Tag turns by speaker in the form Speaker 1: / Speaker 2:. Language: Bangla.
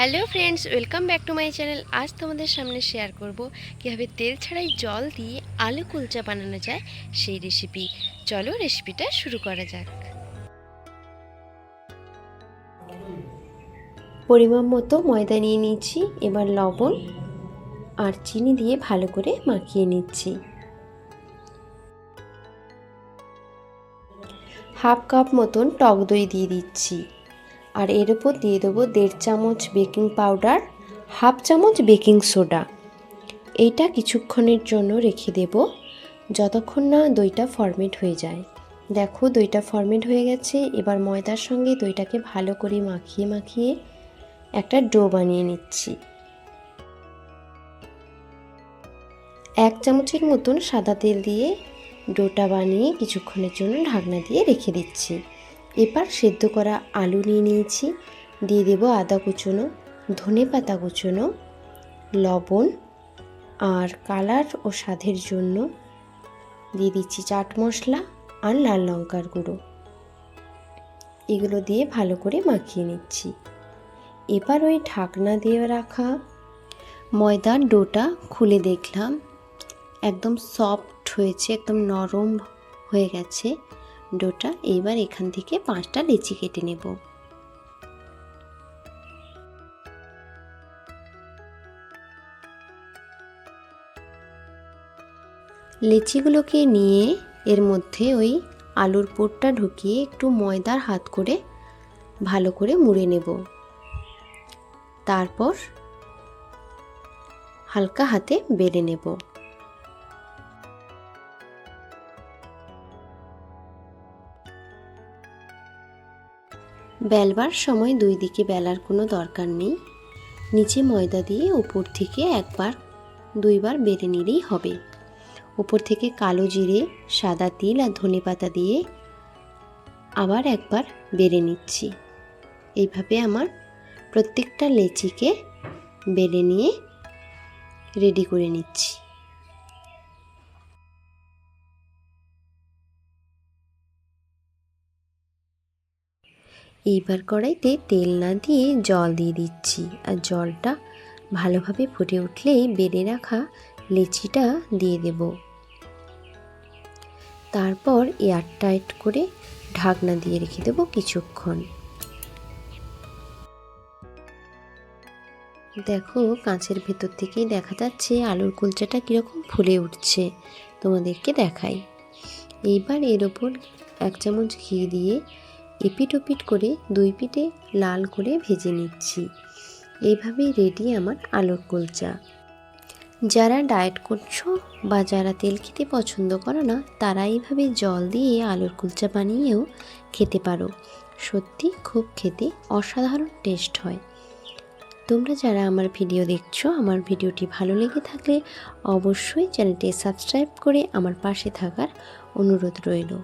Speaker 1: Hello friends welcome back to my channel আজ তোমাদের সামনে শেয়ার করব কীভাবে তেল ছাড়াই জল দিয়ে আলু কুলচা বানানো যায় সেই রেসিপি চলো রেসিপিটা শুরু করা যাক। পরিমাণ মতো ময়দা নিয়ে নিয়েছি, এবার লবণ আর চিনি দিয়ে ভালো করে মাখিয়ে নিচ্ছি। হাফ কাপ মতন টক দই দিয়ে দিচ্ছি। আর এর উপর দিয়ে দেবো দেড় চামচ বেকিং পাউডার, হাফ চামচ বেকিং সোডা। এইটা কিছুক্ষণের জন্য রেখে দেব, যতক্ষণ না দইটা ফরমেট হয়ে যায়। দেখো দইটা ফরমেট হয়ে গেছে, এবার ময়দার সঙ্গে দইটাকে ভালো করে মাখিয়ে মাখিয়ে একটা ডো বানিয়ে নিচ্ছি। এক চামচের মতন সাদা তেল দিয়ে ডোটা বানিয়ে কিছুক্ষণের জন্য ঢাকনা দিয়ে রেখে দিচ্ছি। এবার সেদ্ধ করা আলু নিয়ে নিয়েছি। দিয়ে দেব আদা কুচনো, ধনে পাতা কুচনো, লবণ আর কালার ও স্বাদের জন্য দিয়ে দিচ্ছি চাট মশলা আর লাল লঙ্কার গুঁড়ো। এগুলো দিয়ে ভালো করে মাখিয়ে নিচ্ছি। এবার ওই ঢাকনা দিয়ে রাখা ময়দার ডোটা খুলে দেখলাম। একদম সফট হয়েছে, একদম নরম হয়ে গেছে। ডোটা এইবার এখান থেকে পাঁচটা লেচি কেটে নেব। লেচিগুলোকে নিয়ে এর মধ্যে ওই আলুর পোটটা ঢুকিয়ে একটু ময়দার হাত করে ভালো করে মুড়ে নেব। তারপর হালকা হাতে বেলে নেব। বেলবার সময় দুই দিকে বেলার কোনো দরকার নেই। নিচে ময়দা দিয়ে উপর থেকে একবার, দুইবার বেড়ে নিলেই হবে। উপর থেকে কালো জিরে, সাদা তিল আর ধনে পাতা দিয়ে আবার একবার বেড়ে নিচ্ছি। এইভাবে আমার প্রত্যেকটা লেচিকে বেড়ে নিয়ে রেডি করে নিচ্ছি। এইবার কড়াইতে তেল না দিয়ে জল দিয়ে দিচ্ছি আর জলটা ভালোভাবে ফুটে উঠলেই বেড়ে রাখা লেচিটা দিয়ে দেব। তারপর এয়ার টাইট করে ঢাকনা দিয়ে রেখে দেবো কিছুক্ষণ। দেখো, কাঁচের ভেতর থেকেই দেখা যাচ্ছে আলুর কুলচাটা কীরকম ফুলে উঠছে। তোমাদেরকে দেখাই। এইবার এর ওপর এক চামচ ঘি দিয়ে এপিট ওপিট করে দুই পিঠে লাল করে ভেজে নিচ্ছি। এইভাবেই রেডি আমার আলুর কুলচা। যারা ডায়েট করছ বা যারা তেল খেতে পছন্দ করো না, তারা এইভাবে জল দিয়ে আলুর কুলচা বানিয়েও খেতে পারো। সত্যি খুব খেতে অসাধারণ টেস্ট হয়। তোমরা যারা আমার ভিডিও দেখছ, আমার ভিডিওটি ভালো লেগে থাকলে অবশ্যই চ্যানেলটি সাবস্ক্রাইব করে আমার পাশে থাকার অনুরোধ রইল।